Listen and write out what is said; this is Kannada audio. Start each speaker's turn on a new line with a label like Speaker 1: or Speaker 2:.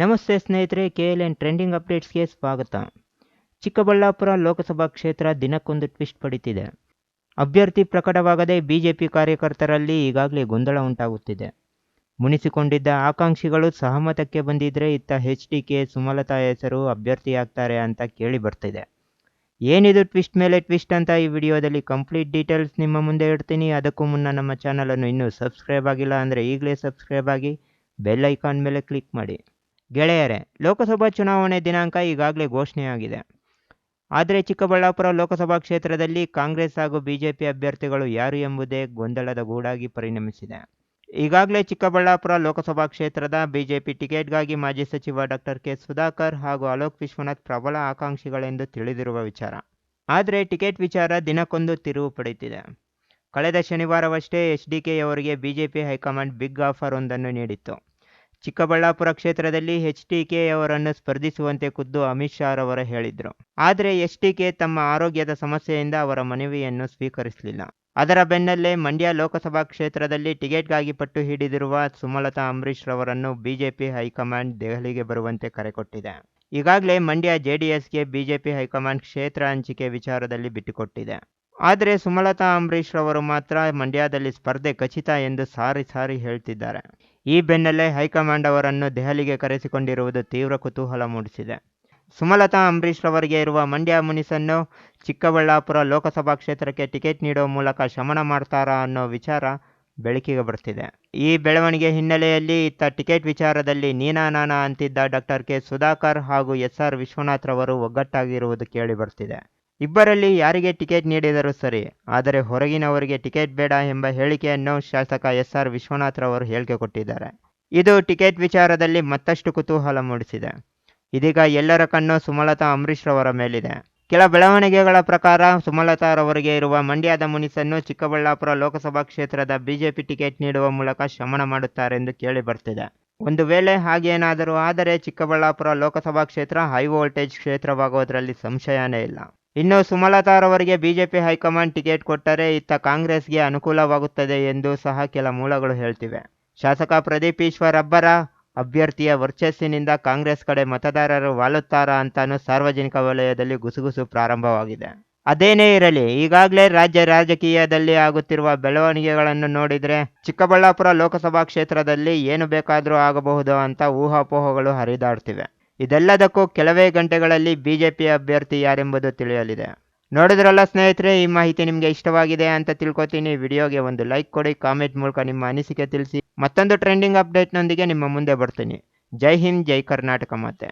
Speaker 1: ನಮಸ್ತೆ ಸ್ನೇಹಿತರೆ ಕೆ ಎಲ್ ಎನ್ ಟ್ರೆಂಡಿಂಗ್ ಅಪ್ಡೇಟ್ಸ್ಗೆ ಸ್ವಾಗತ. ಚಿಕ್ಕಬಳ್ಳಾಪುರ ಲೋಕಸಭಾ ಕ್ಷೇತ್ರ ದಿನಕ್ಕೊಂದು ಟ್ವಿಸ್ಟ್ ಪಡಿತಿದೆ. ಅಭ್ಯರ್ಥಿ ಪ್ರಕಟವಾಗದೆ ಬಿಜೆಪಿ ಕಾರ್ಯಕರ್ತರಲ್ಲಿ ಈಗಾಗಲೇ ಗೊಂದಲ ಉಂಟಾಗುತ್ತಿದೆ. ಮುನಿಸಿಕೊಂಡಿದ್ದ ಆಕಾಂಕ್ಷಿಗಳು ಸಹಮತಕ್ಕೆ ಬಂದಿದ್ದರೆ ಇತ್ತ ಎಚ್ ಡಿ ಕೆ ಸುಮಲತಾ ಹೆಸರು ಅಭ್ಯರ್ಥಿಯಾಗ್ತಾರೆ ಅಂತ ಕೇಳಿ ಬರ್ತಿದೆ. ಏನಿದು ಟ್ವಿಸ್ಟ್ ಮೇಲೆ ಟ್ವಿಸ್ಟ್ ಅಂತ ಈ ವಿಡಿಯೋದಲ್ಲಿ ಕಂಪ್ಲೀಟ್ ಡೀಟೇಲ್ಸ್ ನಿಮ್ಮ ಮುಂದೆ ಇಡ್ತೀನಿ. ಅದಕ್ಕೂ ಮುನ್ನ ನಮ್ಮ ಚಾನಲನ್ನು ಇನ್ನೂ ಸಬ್ಸ್ಕ್ರೈಬ್ ಆಗಿಲ್ಲ ಅಂದರೆ ಈಗಲೇ ಸಬ್ಸ್ಕ್ರೈಬ್ ಆಗಿ ಬೆಲ್ ಐಕಾನ್ ಮೇಲೆ ಕ್ಲಿಕ್ ಮಾಡಿ. ಗೆಳೆಯರೇ, ಲೋಕಸಭಾ ಚುನಾವಣೆ ದಿನಾಂಕ ಈಗಾಗಲೇ ಘೋಷಣೆಯಾಗಿದೆ. ಆದರೆ ಚಿಕ್ಕಬಳ್ಳಾಪುರ ಲೋಕಸಭಾ ಕ್ಷೇತ್ರದಲ್ಲಿ ಕಾಂಗ್ರೆಸ್ ಹಾಗೂ ಬಿಜೆಪಿ ಅಭ್ಯರ್ಥಿಗಳು ಯಾರು ಎಂಬುದೇ ಗೊಂದಲದ ಗೂಡಾಗಿ ಪರಿಣಮಿಸಿದೆ. ಈಗಾಗಲೇ ಚಿಕ್ಕಬಳ್ಳಾಪುರ ಲೋಕಸಭಾ ಕ್ಷೇತ್ರದ ಬಿಜೆಪಿ ಟಿಕೆಟ್ಗಾಗಿ ಮಾಜಿ ಸಚಿವ ಡಾಕ್ಟರ್ ಕೆ. ಸುಧಾಕರ್ ಹಾಗೂ ಅಲೋಕ್ ವಿಶ್ವನಾಥ್ ಪ್ರಬಲ ಆಕಾಂಕ್ಷಿಗಳೆಂದು ತಿಳಿದಿರುವ ವಿಚಾರ. ಆದರೆ ಟಿಕೆಟ್ ವಿಚಾರ ದಿನಕ್ಕೊಂದು ತಿರುವು ಪಡೆಯುತ್ತಿದೆ. ಕಳೆದ ಶನಿವಾರವಷ್ಟೇ H D ಕೆಯವರಿಗೆ BJP high command big offer ಒಂದನ್ನು ನೀಡಿತ್ತು. ಚಿಕ್ಕಬಳ್ಳಾಪುರ ಕ್ಷೇತ್ರದಲ್ಲಿ ಎಚ್ ಅವರನ್ನು ಕೆಯವರನ್ನು ಸ್ಪರ್ಧಿಸುವಂತೆ ಖುದ್ದು ಅಮಿತ್ ಶಾ ರವರು ಹೇಳಿದ್ರು. ಆದರೆ ಎಚ್ಡಿಕೆ ತಮ್ಮ ಆರೋಗ್ಯದ ಸಮಸ್ಯೆಯಿಂದ ಅವರ ಮನವಿಯನ್ನು ಸ್ವೀಕರಿಸಲಿಲ್ಲ. ಅದರ ಬೆನ್ನಲ್ಲೇ ಮಂಡ್ಯ ಲೋಕಸಭಾ ಕ್ಷೇತ್ರದಲ್ಲಿ ಟಿಕೆಟ್ಗಾಗಿ ಪಟ್ಟು ಹಿಡಿದಿರುವ ಸುಮಲತಾ ಅಂಬರೀಶ್ ರವರನ್ನು ಬಿಜೆಪಿ ಹೈಕಮಾಂಡ್ ದೆಹಲಿಗೆ ಬರುವಂತೆ ಕರೆ ಕೊಟ್ಟಿದೆ. ಈಗಾಗಲೇ ಮಂಡ್ಯ ಜೆಡಿಎಸ್ಗೆ ಬಿಜೆಪಿ ಹೈಕಮಾಂಡ್ ಕ್ಷೇತ್ರ ಹಂಚಿಕೆ ವಿಚಾರದಲ್ಲಿ ಬಿಟ್ಟುಕೊಟ್ಟಿದೆ. ಆದರೆ ಸುಮಲತಾ ಅಂಬರೀಶ್ ರವರು ಮಾತ್ರ ಮಂಡ್ಯದಲ್ಲಿ ಸ್ಪರ್ಧೆ ಖಚಿತ ಎಂದು ಸಾರಿ ಸಾರಿ ಹೇಳ್ತಿದ್ದಾರೆ. ಈ ಬೆನ್ನಲ್ಲೇ ಹೈಕಮಾಂಡ್ ಅವರನ್ನು ದೆಹಲಿಗೆ ಕರೆಸಿಕೊಂಡಿರುವುದು ತೀವ್ರ ಕುತೂಹಲ ಮೂಡಿಸಿದೆ. ಸುಮಲತಾ ಅಂಬರೀಶ್ ರವರಿಗೆ ಇರುವ ಮಂಡ್ಯ ಮುನಿಸನ್ನು ಚಿಕ್ಕಬಳ್ಳಾಪುರ ಲೋಕಸಭಾ ಕ್ಷೇತ್ರಕ್ಕೆ ಟಿಕೆಟ್ ನೀಡುವ ಮೂಲಕ ಶಮನ ಮಾಡ್ತಾರಾ ಅನ್ನೋ ವಿಚಾರ ಬೆಳಕಿಗೆ ಬರ್ತಿದೆ. ಈ ಬೆಳವಣಿಗೆ ಹಿನ್ನೆಲೆಯಲ್ಲಿ ಇತ್ತ ಟಿಕೆಟ್ ವಿಚಾರದಲ್ಲಿ ನೀನಾ ನಾನಾ ಅಂತಿದ್ದ ಡಾಕ್ಟರ್ ಕೆ ಸುಧಾಕರ್ ಹಾಗೂ ಎಸ್ ಆರ್ ವಿಶ್ವನಾಥ್ ರವರು ಒಗ್ಗಟ್ಟಾಗಿರುವುದು ಕೇಳಿ ಬರ್ತಿದೆ. ಇಬ್ಬರಲ್ಲಿ ಯಾರಿಗೆ ಟಿಕೆಟ್ ನೀಡಿದರೂ ಸರಿ, ಆದರೆ ಹೊರಗಿನವರಿಗೆ ಟಿಕೆಟ್ ಬೇಡ ಎಂಬ ಹೇಳಿಕೆಯನ್ನು ಶಾಸಕ ಎಸ್ ಆರ್ ವಿಶ್ವನಾಥ್ ರವರು ಹೇಳಿಕೆ ಕೊಟ್ಟಿದ್ದಾರೆ. ಇದು ಟಿಕೆಟ್ ವಿಚಾರದಲ್ಲಿ ಮತ್ತಷ್ಟು ಕುತೂಹಲ ಮೂಡಿಸಿದೆ. ಇದೀಗ ಎಲ್ಲರ ಕಣ್ಣು ಸುಮಲತಾ ಅಂಬರೀಶ್ ರವರ ಮೇಲಿದೆ. ಕೆಲ ಬೆಳವಣಿಗೆಗಳ ಪ್ರಕಾರ ಸುಮಲತಾ ರವರಿಗೆ ಇರುವ ಮಂಡ್ಯದ ಮುನಿಸನ್ನು ಚಿಕ್ಕಬಳ್ಳಾಪುರ ಲೋಕಸಭಾ ಕ್ಷೇತ್ರದ ಬಿಜೆಪಿ ಟಿಕೆಟ್ ನೀಡುವ ಮೂಲಕ ಶಮನ ಮಾಡುತ್ತಾರೆಂದು ಕೇಳಿ ಬರ್ತಿದೆ. ಒಂದು ವೇಳೆ ಹಾಗೇನಾದರೂ ಆದರೆ ಚಿಕ್ಕಬಳ್ಳಾಪುರ ಲೋಕಸಭಾ ಕ್ಷೇತ್ರ ಹೈ ವೋಲ್ಟೇಜ್ ಕ್ಷೇತ್ರವಾಗೋದರಲ್ಲಿ ಸಂಶಯನೇ ಇಲ್ಲ. ಇನ್ನು ಸುಮಲತಾರವರಿಗೆ ಬಿಜೆಪಿ ಹೈಕಮಾಂಡ್ ಟಿಕೆಟ್ ಕೊಟ್ಟರೆ ಇತ್ತ ಕಾಂಗ್ರೆಸ್ಗೆ ಅನುಕೂಲವಾಗುತ್ತದೆ ಎಂದು ಸಹ ಕೆಲ ಮೂಲಗಳು ಹೇಳ್ತಿವೆ. ಶಾಸಕ ಪ್ರದೀಪ್ ಈಶ್ವರಬ್ಬರ ಅಭ್ಯರ್ಥಿಯ ವರ್ಚಸ್ಸಿನಿಂದ ಕಾಂಗ್ರೆಸ್ ಕಡೆ ಮತದಾರರು ವಾಲುತ್ತಾರಾ ಅಂತಾನು ಸಾರ್ವಜನಿಕ ವಲಯದಲ್ಲಿ ಗುಸುಗುಸು ಪ್ರಾರಂಭವಾಗಿದೆ. ಅದೇನೇ ಇರಲಿ, ಈಗಾಗಲೇ ರಾಜ್ಯ ರಾಜಕೀಯದಲ್ಲಿ ಆಗುತ್ತಿರುವ ಬೆಳವಣಿಗೆಗಳನ್ನು ನೋಡಿದರೆ ಚಿಕ್ಕಬಳ್ಳಾಪುರ ಲೋಕಸಭಾ ಕ್ಷೇತ್ರದಲ್ಲಿ ಏನು ಬೇಕಾದರೂ ಆಗಬಹುದು ಅಂತ ಊಹಾಪೋಹಗಳು ಹರಿದಾಡ್ತಿವೆ. ಇದೆಲ್ಲದಕ್ಕೂ ಕೆಲವೇ ಗಂಟೆಗಳಲ್ಲಿ ಬಿಜೆಪಿ ಅಭ್ಯರ್ಥಿ ಯಾರೆಂಬುದು ತಿಳಿಯಲಿದೆ. ನೋಡಿದ್ರಲ್ಲ ಸ್ನೇಹಿತರೆ, ಈ ಮಾಹಿತಿ ನಿಮಗೆ ಇಷ್ಟವಾಗಿದೆ ಅಂತ ತಿಳ್ಕೊತೀನಿ. ವಿಡಿಯೋಗೆ ಒಂದು ಲೈಕ್ ಕೊಡಿ, ಕಾಮೆಂಟ್ ಮೂಲಕ ನಿಮ್ಮ ಅನಿಸಿಕೆ ತಿಳಿಸಿ. ಮತ್ತೊಂದು ಟ್ರೆಂಡಿಂಗ್ ಅಪ್ಡೇಟ್ನೊಂದಿಗೆ ನಿಮ್ಮ ಮುಂದೆ ಬರ್ತೀನಿ. ಜೈ ಹಿಂದ್, ಜೈ ಕರ್ನಾಟಕ ಮತ್ತೆ